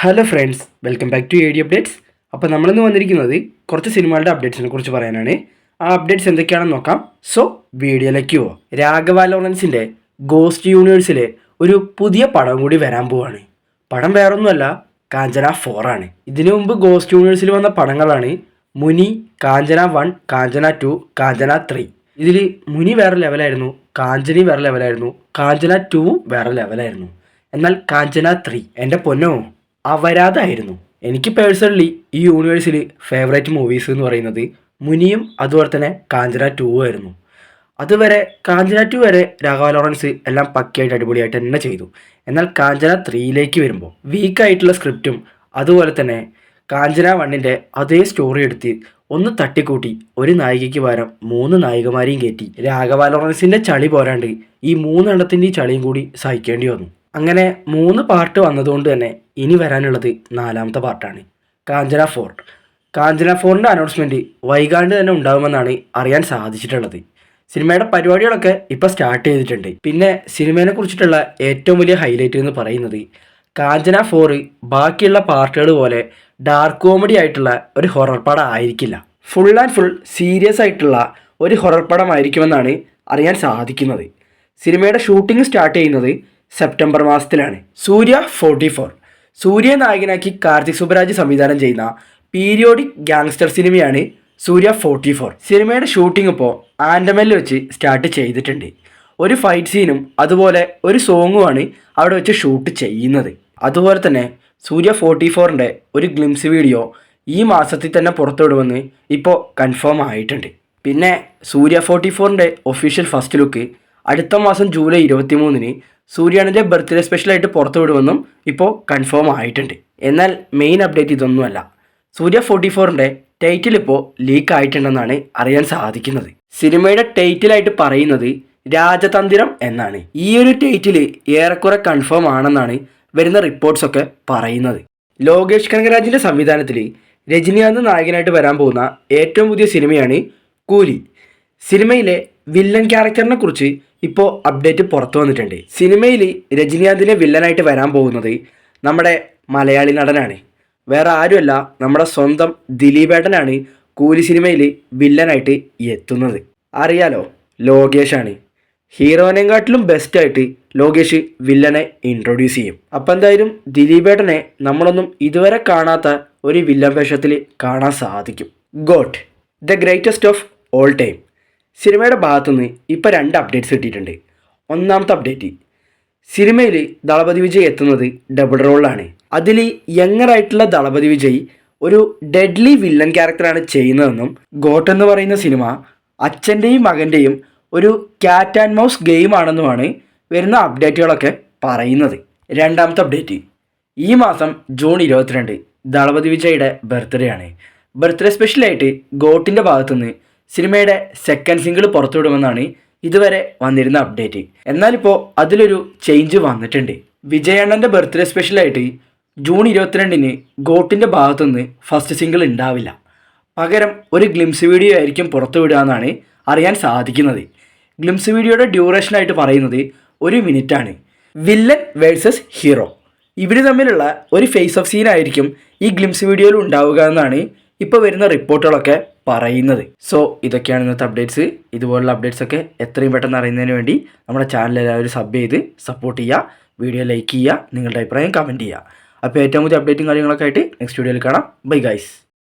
Hello friends welcome back to A D updates അപ്പോൾ നമ്മളിന്ന് വന്നിരിക്കുന്നത് കുറച്ച് സിനിമകളുടെ അപ്ഡേറ്റ്സിനെ കുറിച്ച് പറയാനാണ്. ആ അപ്ഡേറ്റ്സ് എന്തൊക്കെയാണെന്ന് നോക്കാം. സോ വീഡിയോയിലേക്ക് പോവാം. രാഘവ ലോറൻസിന്റെ ഗോസ്റ്റ് യൂണിവേഴ്സിലെ ഒരു പുതിയ പടം കൂടി വരാൻ പോവാണ്. പടം വേറൊന്നുമല്ല കാഞ്ചന ഫോർ ആണ്. ഇതിനു മുമ്പ് ഗോസ്റ്റ് യൂണിവേഴ്സിൽ വന്ന പടങ്ങളാണ് Muni Kanchana one Kanchana two Kanchana three ഇതിൽ മുനി വേറെ ലെവലായിരുന്നു കാഞ്ചനി വേറെ ലെവലായിരുന്നു കാഞ്ചന ടു വേറെ ലെവലായിരുന്നു എന്നാൽ കാഞ്ചന ത്രീ എന്റെ പൊന്നോ? അവരാതായിരുന്നു. എനിക്ക് പേഴ്സണലി ഈ യൂണിവേഴ്സിൽ ഫേവറേറ്റ് മൂവീസ് എന്ന് പറയുന്നത് മുനിയും അതുപോലെ തന്നെ കാഞ്ചന ടു ആയിരുന്നു. അതുവരെ കാഞ്ചന ടു വരെ രാഘവ ലോറൻസ് എല്ലാം പക്കയായിട്ട് അടിപൊളിയായിട്ട് തന്നെ ചെയ്തു. എന്നാൽ കാഞ്ചന ത്രീയിലേക്ക് വരുമ്പോൾ വീക്കായിട്ടുള്ള സ്ക്രിപ്റ്റും അതുപോലെ തന്നെ കാഞ്ചന വണ്ണിന്റെ അതേ സ്റ്റോറി എടുത്ത് ഒന്ന് തട്ടിക്കൂട്ടി ഒരു നായികയ്ക്ക് പകരം മൂന്ന് നായികമാരെയും കയറ്റി രാഘവ ലോറൻസിന്റെ ചളി പോരാണ്ട് ഈ മൂന്നെണ്ണത്തിന്റെ ചളിയും കൂടി സഹിക്കേണ്ടി വന്നു. അങ്ങനെ മൂന്ന് പാർട്ട് വന്നതുകൊണ്ട് തന്നെ ഇനി വരാനുള്ളത് നാലാമത്തെ പാർട്ടാണ്. കാഞ്ചന ഫോർ കാഞ്ചന ഫോറിന്റെ അനൗൺസ്മെന്റ് വൈകാണ്ട് തന്നെ ഉണ്ടാകുമെന്നാണ് അറിയാൻ സാധിച്ചിട്ടുള്ളത്. സിനിമയുടെ പരിപാടികളൊക്കെ ഇപ്പോൾ സ്റ്റാർട്ട് ചെയ്തിട്ടുണ്ട്. പിന്നെ സിനിമയെ കുറിച്ചിട്ടുള്ള ഏറ്റവും വലിയ ഹൈലൈറ്റ് എന്ന് പറയുന്നത് കാഞ്ചന ഫോറ് ബാക്കിയുള്ള പാർട്ടുകൾ പോലെ ഡാർക്ക് കോമഡി ആയിട്ടുള്ള ഒരു ഹൊറർ പടം ആയിരിക്കില്ല. ഫുൾ ആൻഡ് ഫുൾ സീരിയസ് ആയിട്ടുള്ള ഒരു ഹൊറർ പടമായിരിക്കുമെന്നാണ് അറിയാൻ സാധിക്കുന്നത്. സിനിമയുടെ ഷൂട്ടിംഗ് സ്റ്റാർട്ട് ചെയ്യുന്നത് സെപ്റ്റംബർ മാസത്തിലാണ്. സൂര്യ ഫോർട്ടി ഫോർ. സൂര്യ നായകനാക്കി കാർത്തിക് സുബരാജ് സംവിധാനം ചെയ്യുന്ന പീരിയോഡിക് ഗാങ്സ്റ്റർ സിനിമയാണ് സൂര്യ ഫോർട്ടി ഫോർ. സിനിമയുടെ ഷൂട്ടിംഗ് ഇപ്പോൾ ആൻഡമനിൽ വെച്ച് സ്റ്റാർട്ട് ചെയ്തിട്ടുണ്ട്. ഒരു ഫൈറ്റ് സീനും അതുപോലെ ഒരു സോങ്ങുമാണ് അവിടെ വെച്ച് ഷൂട്ട് ചെയ്യുന്നത്. അതുപോലെ തന്നെ സൂര്യ ഫോർട്ടി ഫോറിന്റെ ഒരു ഗ്ലിംസ് വീഡിയോ ഈ മാസത്തിൽ തന്നെ പുറത്തുവിടുമെന്ന് ഇപ്പോൾ കൺഫേം ആയിട്ടുണ്ട്. പിന്നെ സൂര്യ ഫോർട്ടി ഫോറിന്റെ ഒഫീഷ്യൽ ഫസ്റ്റ് ലുക്ക് അടുത്ത മാസം ജൂലൈ ഇരുപത്തി മൂന്നിന് സൂര്യാണിന്റെ ബർത്ത്ഡേ സ്പെഷ്യലായിട്ട് പുറത്തു വിടുമെന്നും ഇപ്പോൾ കൺഫേം ആയിട്ടുണ്ട്. എന്നാൽ മെയിൻ അപ്ഡേറ്റ് ഇതൊന്നുമല്ല. സൂര്യ ഫോർട്ടി ഫോറിന്റെ ടൈറ്റിൽ ഇപ്പോൾ ലീക്ക് ആയിട്ടുണ്ടെന്നാണ് അറിയാൻ സാധിക്കുന്നത്. സിനിമയുടെ ടൈറ്റിലായിട്ട് പറയുന്നത് രാജതന്ത്രം എന്നാണ്. ഈ ഒരു ടൈറ്റിൽ ഏറെക്കുറെ കൺഫേം ആണെന്നാണ് വരുന്ന റിപ്പോർട്ട്സൊക്കെ പറയുന്നത്. ലോകേഷ് കനകരാജിന്റെ സംവിധാനത്തിൽ രജനീകാന്ത് നായകനായിട്ട് വരാൻ പോകുന്ന ഏറ്റവും പുതിയ സിനിമയാണ് കൂലി. സിനിമയിലെ വില്ലൻ ക്യാരക്ടറിനെ കുറിച്ച് ഇപ്പോൾ അപ്ഡേറ്റ് പുറത്തു വന്നിട്ടുണ്ട്. സിനിമയിൽ രജനീകാന്തിനെ വില്ലനായിട്ട് വരാൻ പോകുന്നത് നമ്മുടെ മലയാളി നടനാണ്. വേറെ ആരുമല്ല നമ്മുടെ സ്വന്തം ദിലീപേട്ടനാണ് കൂലി സിനിമയിൽ വില്ലനായിട്ട് എത്തുന്നത്. അറിയാലോ ലോകേഷാണ്. ഹീറോനെക്കാട്ടിലും ബെസ്റ്റായിട്ട് ലോകേഷ് വില്ലനെ ഇൻട്രൊഡ്യൂസ് ചെയ്യും. അപ്പം എന്തായാലും ദിലീപേട്ടനെ നമ്മളൊന്നും ഇതുവരെ കാണാത്ത ഒരു വില്ലൻ വേഷത്തിൽ കാണാൻ സാധിക്കും. GOAT the greatest of all time സിനിമയുടെ ഭാഗത്തുനിന്ന് ഇപ്പോൾ രണ്ട് അപ്ഡേറ്റ്സ് കിട്ടിയിട്ടുണ്ട്. ഒന്നാമത്തെ അപ്ഡേറ്റ് സിനിമയിൽ ദളപതി വിജയ് എത്തുന്നത് ഡബിൾ റോളിലാണ് അതിൽ യങ്ങറായിട്ടുള്ള ദളപതി വിജയ് ഒരു ഡെഡ്ലി വില്ലൻ ക്യാരക്ടറാണ് ചെയ്യുന്നതെന്നും ഗോട്ട് എന്ന് പറയുന്ന സിനിമ അച്ഛന്റെയും മകന്റെയും ഒരു ക്യാറ്റ് ആൻഡ് മൗസ് ഗെയിമാണെന്നുമാണ് വരുന്ന അപ്ഡേറ്റുകളൊക്കെ പറയുന്നത്. രണ്ടാമത്തെ അപ്ഡേറ്റ് ഈ മാസം ജൂൺ ഇരുപത്തിരണ്ട് ദളപതി വിജയുടെ ബർത്ത്ഡേ ആണ്. ബർത്ത്ഡേ സ്പെഷ്യലായിട്ട് ഗോട്ടിന്റെ ഭാഗത്തുനിന്ന് സിനിമയുടെ സെക്കൻഡ് സിംഗിൾ പുറത്തുവിടുമെന്നാണ് ഇതുവരെ വന്നിരുന്ന അപ്ഡേറ്റ് എന്നാലിപ്പോൾ അതിലൊരു ചേഞ്ച് വന്നിട്ടുണ്ട്. വിജയണ്ണന്റെ ബർത്ത്ഡേ സ്പെഷ്യലായിട്ട് ജൂൺ ഇരുപത്തിരണ്ടിന് ഗോട്ടിന്റെ ഭാഗത്തുനിന്ന് ഫസ്റ്റ് സിംഗിൾ ഉണ്ടാവില്ല. പകരം ഒരു ഗ്ലിംസ് വീഡിയോ ആയിരിക്കും പുറത്തുവിടുക എന്നാണ് അറിയാൻ സാധിക്കുന്നത്. ഗ്ലിംസ് വീഡിയോയുടെ ഡ്യൂറേഷനായിട്ട് പറയുന്നത് ഒരു മിനിറ്റാണ് വില്ലൻ വേഴ്സസ് ഹീറോ ഇവർ തമ്മിലുള്ള ഒരു ഫേസ് ഓഫ് സീനായിരിക്കും ഈ ഗ്ലിംസ് വീഡിയോയിൽ ഉണ്ടാവുക എന്നാണ് ഇപ്പോൾ വരുന്ന റിപ്പോർട്ടുകളൊക്കെ പറയുന്നത്. സോ ഇതൊക്കെയാണ് ഇന്നത്തെ അപ്ഡേറ്റ്സ് ഇതുപോലുള്ള അപ്ഡേറ്റ്സ് ഒക്കെ എത്രയും പെട്ടെന്ന് അറിയുന്നതിന് വേണ്ടി നമ്മുടെ ചാനൽ എല്ലാവരും സബ് ചെയ്ത് സപ്പോർട്ട് ചെയ്യുക. വീഡിയോ ലൈക്ക് ചെയ്യുക. നിങ്ങളുടെ അഭിപ്രായം കമന്റ് ചെയ്യുക. അപ്പോൾ ഏറ്റവും പുതിയ അപ്ഡേറ്റും കാര്യങ്ങളൊക്കെ ആയിട്ട് നെക്സ്റ്റ് വീഡിയോയിൽ കാണാം. Bye guys